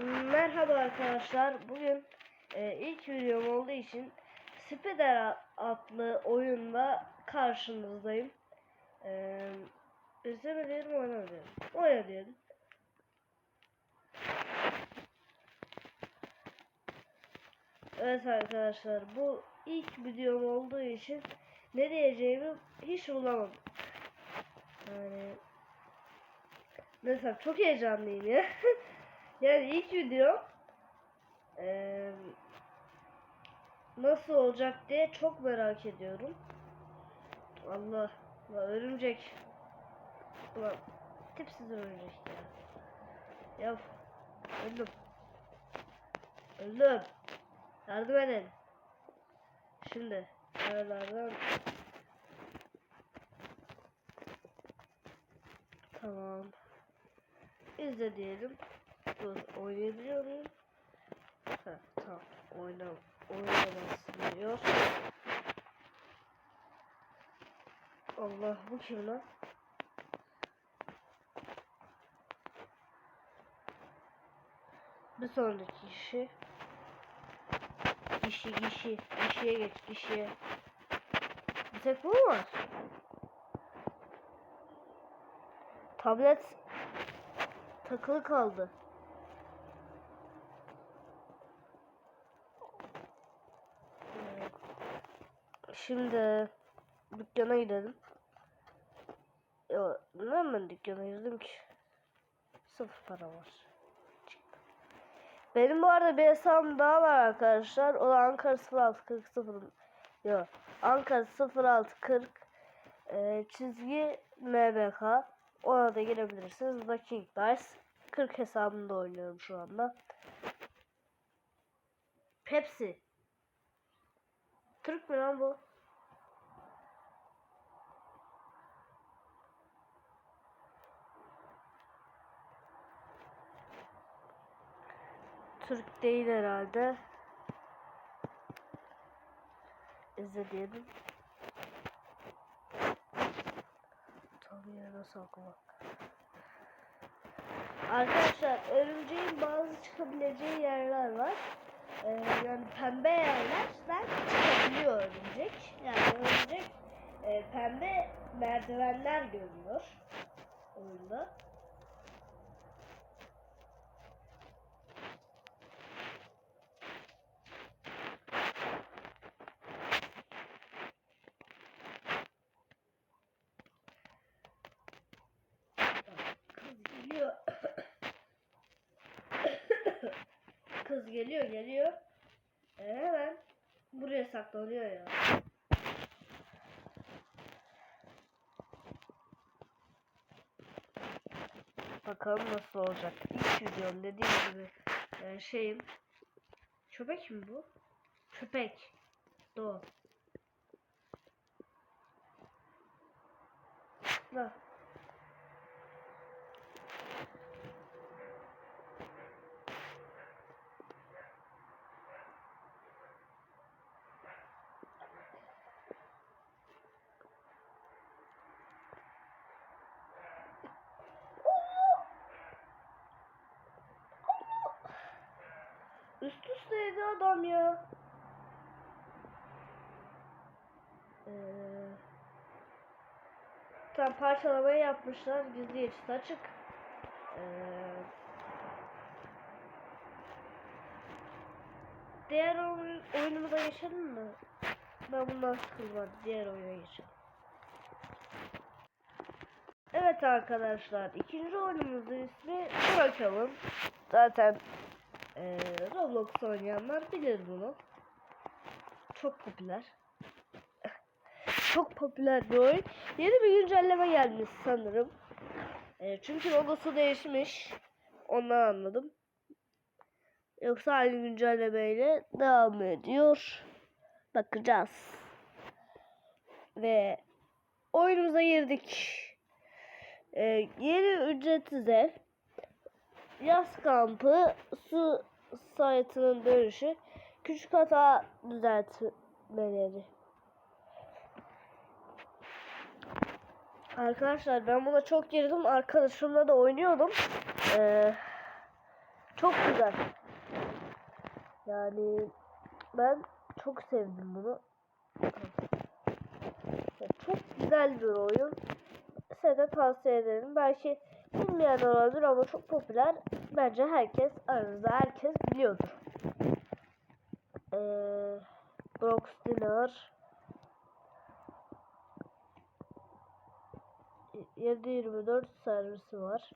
Merhaba arkadaşlar. Bugün e, ilk videom olduğu için Spider adlı oyunda karşınızdayım. E, izleme diyelim oyna diyelim. Diyelim. Evet arkadaşlar bu ilk videom olduğu için ne diyeceğimi hiç bulamadım. Yani mesela çok heyecanlıyım ya. yani ilk video eee, nasıl olacak diye çok merak ediyorum. Allah, la örümcek. Ulan tipsiz örümcek ya. Ya öldüm. Öldüm. Yardım edin. Şimdi aralardan Tamam. İzle diyelim. Dur oynayabiliyor muyum? Ha, tamam. Oyna, oynamasın diyor. Allah bu kim lan? Bir sonraki kişi. Kişi kişi. Kişiye geç kişiye. Bir tek bu mu var? Tablet takılı kaldı. Evet. Şimdi dükkana gidelim. Ya ben dükkana girdim ki? Sıfır para var. Benim bu arada bir hesabım daha var arkadaşlar. O da Ankara 0640 0 Yok. Ankara 0640 e, çizgi MBK. Ona da girebilirsiniz. The King Dice. 40 hesabında oynuyorum şu anda. Pepsi. Türk mü lan bu? Türk değil herhalde. İzle diyelim. Tam yerine sakla. Arkadaşlar örümceğin bazı çıkabileceği yerler var. Ee, yani pembe yerlerden çıkabiliyor örümcek. Yani örümcek e, pembe merdivenler görüyor oyunda. Geliyor geliyor. E, hemen buraya saklanıyor ya. Bakalım nasıl olacak. İlk videom dediğim gibi e, şeyim. Köpek mi bu? Köpek. Doğru. Bak. Üst üsteydi adam ya. Ee, tam parçalamayı yapmışlar. Gizli geçit açık. Ee, diğer oyun, oyunumuza geçelim mi? Ben bundan sıkıldım. Diğer oyuna geçelim. Evet arkadaşlar. ikinci oyunumuzun ismi Bırakalım. Zaten ee, Roblox oynayanlar bilir bunu. Çok popüler. Çok popüler bir oyun. Yeni bir güncelleme gelmiş sanırım. Ee, çünkü logosu değişmiş. Ondan anladım. Yoksa aynı güncellemeyle devam ediyor. Bakacağız. Ve oyunumuza girdik. Ee, yeni ücretsiz ev. Yaz kampı, su sayetinin dönüşü, küçük hata düzeltmeleri. Arkadaşlar ben buna çok girdim. Arkadaşımla da oynuyordum. Ee, Çok güzel. Yani ben çok sevdim bunu. Çok güzel bir oyun. Size de tavsiye ederim. Belki bilmeyen olabilir ama çok popüler. Bence herkes aranızda herkes biliyordur. Ee, Brox Dinner 7-24 servisi var.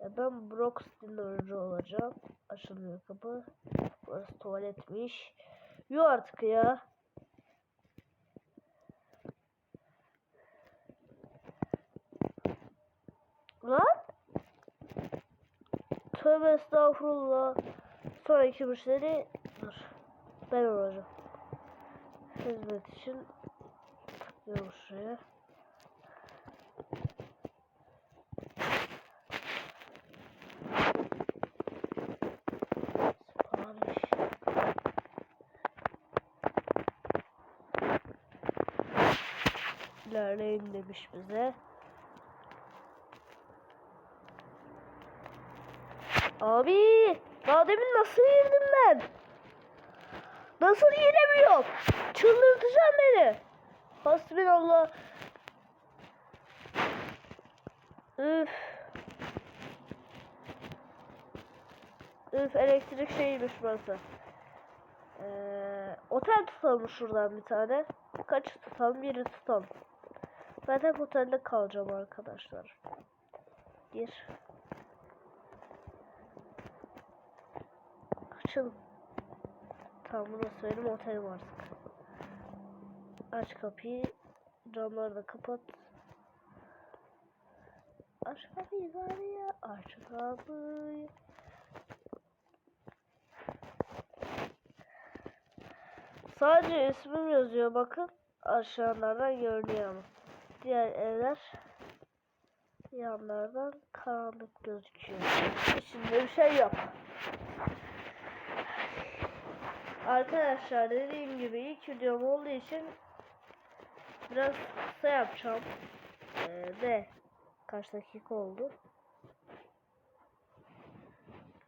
Ben Brox Dinner'cı olacağım. Açılmıyor kapı. Burası tuvaletmiş. Yuh artık ya. Lan? Tövbe estağfurullah. Sonraki müşteri dur. Ben olacağım. Hizmet için tıklıyorum şuraya. İlerleyin demiş bize. Abi daha demin nasıl girdim ben? Nasıl giremiyorum? Çıldırtacağım beni. Hasbinallah. Üf. Üf elektrik şeyiymiş burası. Ee, otel tutalım şuradan bir tane. Kaç tutalım? Biri tutalım. Hep otelde kalacağım arkadaşlar. Gir. Açın. Tamam burası benim otelim artık. Aç kapıyı. Camları da kapat. Aç kapıyı bari ya. Aç kapıyı. Sadece ismim yazıyor bakın. Aşağılardan görünüyor ama. Diğer evler yanlardan karanlık gözüküyor. İçinde bir şey yok. Arkadaşlar dediğim gibi ilk videom olduğu için biraz kısa yapacağım. Ee, de kaç dakika oldu?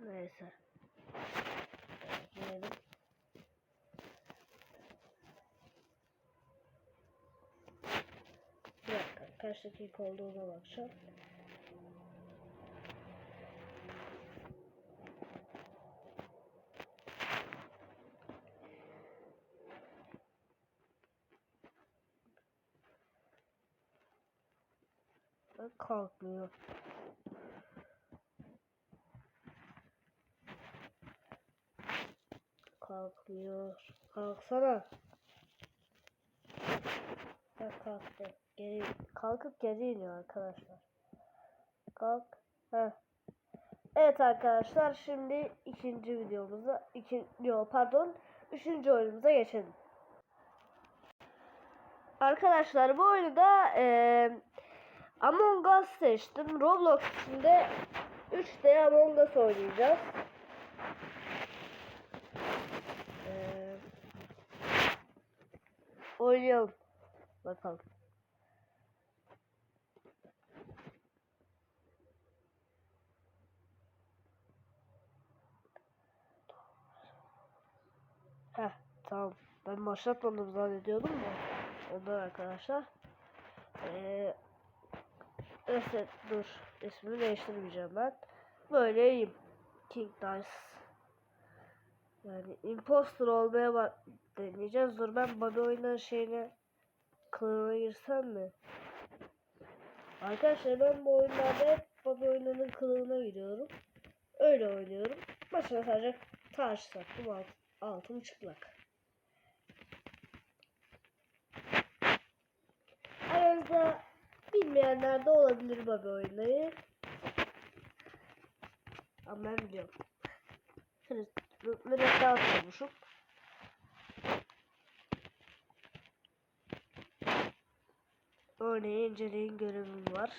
Neyse. Girelim. Bir dakika kaç dakika olduğuna bakacağım. Kalkmıyor. Kalkmıyor. Kalksana. Ha kalktı. Geri kalkıp geri iniyor arkadaşlar. Kalk. Heh. Evet arkadaşlar şimdi ikinci videomuza iki yo pardon üçüncü oyunumuza geçelim. Arkadaşlar bu oyunda eee Among Us seçtim. Roblox içinde 3D Among Us oynayacağız. Ee, oynayalım. Bakalım. Heh tamam. Ben başlatmadım zannediyordum da. Ondan arkadaşlar. Ee, Neyse dur. İsmini değiştirmeyeceğim ben. Böyleyim. King Dice. Yani imposter olmaya bak deneyeceğiz. Dur ben Bobby oyunun şeyine kılığına girsem mi? Arkadaşlar ben bu oyunlarda hep Bobby oyununun kılığına giriyorum. Öyle oynuyorum. Başına sadece taş taktım alt, altım çıplak. Aranızda bilmeyenler de olabilir Bobby oyunları. Ama ben biliyorum. Mürekkep atmışım. Örneğin inceleyin görevim var.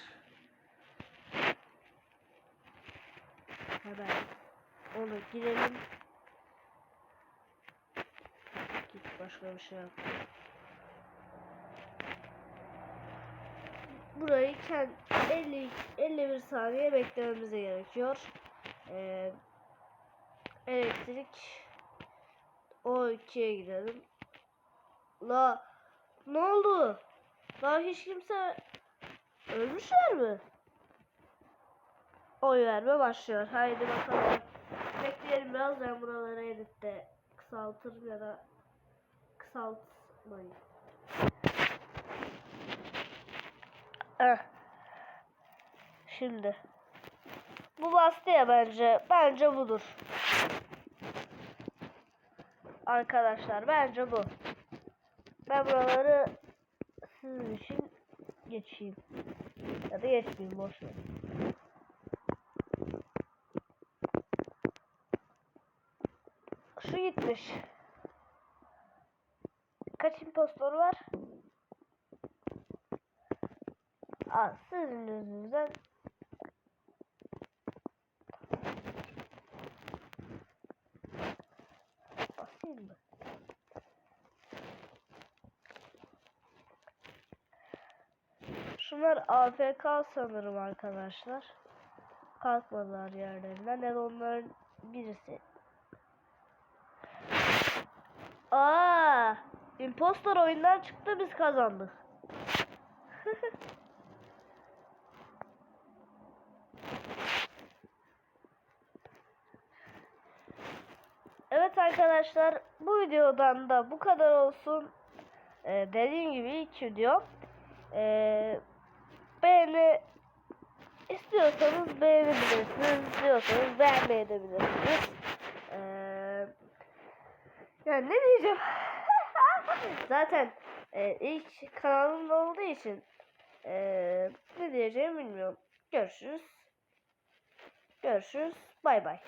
Hemen onu girelim. Git başka bir şey yap. Burayı kend 50 51 saniye beklememize gerekiyor. Ee, elektrik o ikiye girelim. La ne oldu? Daha hiç kimse ölmüşler mi? Oy verme başlıyor. Haydi bakalım. Bekleyelim biraz ben buraları editte kısaltırım ya da kısaltmayın. Eh. Şimdi. Bu bastı ya bence. Bence budur. Arkadaşlar bence bu. Ben buraları sizin için geçeyim. Ya da geçmeyeyim boş ver. Şu gitmiş. Kaç impostor var? Aa, sizin yüzünüzden basayım mı? Şunlar AFK sanırım arkadaşlar. Kalkmadılar yerlerinden. Ya da onların birisi. Aa, impostor oyundan çıktı biz kazandık. Evet arkadaşlar bu videodan da bu kadar olsun. Ee, dediğim gibi ilk video. Ee, beğeni istiyorsanız beğenebilirsiniz. istiyorsanız beğenmeyebilirsiniz. Ee, yani ne diyeceğim? Zaten e, ilk kanalım olduğu için e, ne diyeceğimi bilmiyorum. Görüşürüz. Görüşürüz. Bay bay.